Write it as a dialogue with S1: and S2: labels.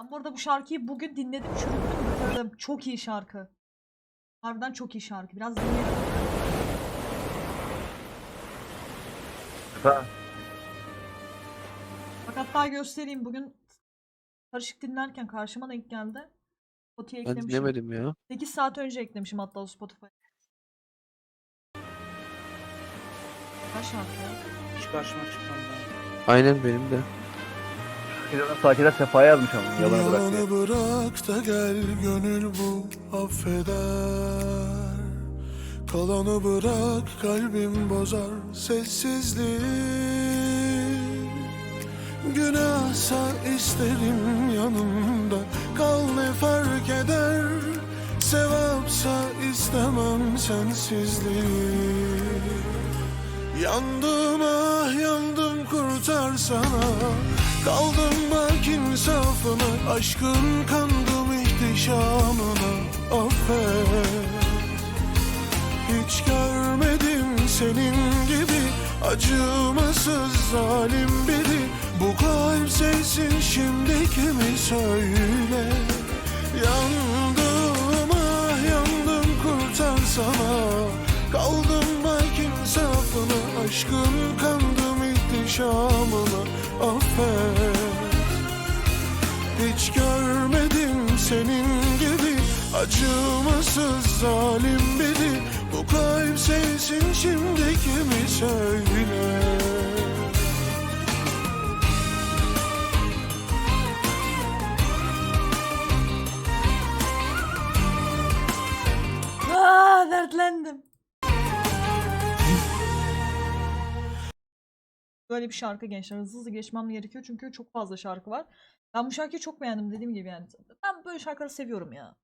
S1: Ben bu arada bu şarkıyı bugün dinledim çürüttüm bitirdim. Çok iyi şarkı. Harbiden çok iyi şarkı. Biraz dinleyelim.
S2: Ha,
S1: Bak hatta göstereyim bugün karışık dinlerken karşıma denk geldi. Spotify'a
S3: Ben
S1: eklemişim.
S3: dinlemedim ya.
S1: 8 saat önce eklemişim hatta Spotify'a. Kaç şarkı ya?
S4: Hiç karşıma çıkmadı.
S3: Aynen benim de.
S2: Şarkıdan Sakiler Sefa'ya yazmış ama yalanı bırak diye.
S5: Yalanı bırak da gel gönül bu affeder. Kalanı bırak kalbim bozar sessizliği Günahsa isterim yanımda kal ne fark eder. Sevapsa istemem sensizliği Yandım ah yandım kurtarsana Kaldım Aşkın kandım ihtişamına Affet Hiç görmedim senin gibi Acımasız zalim biri. Bu kalp sensin şimdi kimi söyle? Yandım ah yandım kurtarsana Kaldım bak insafına Aşkın kandım ihtişamına Affet Hiç görmedim senin gibi Acımasız zalim biri Bu kalp sensin şimdi kimi söyle
S1: Aa, dertlendim. Böyle bir şarkı gençler. Hızlı hızlı geçmem gerekiyor çünkü çok fazla şarkı var. Ben bu şarkıyı çok beğendim dediğim gibi yani. Ben böyle şarkıları seviyorum ya.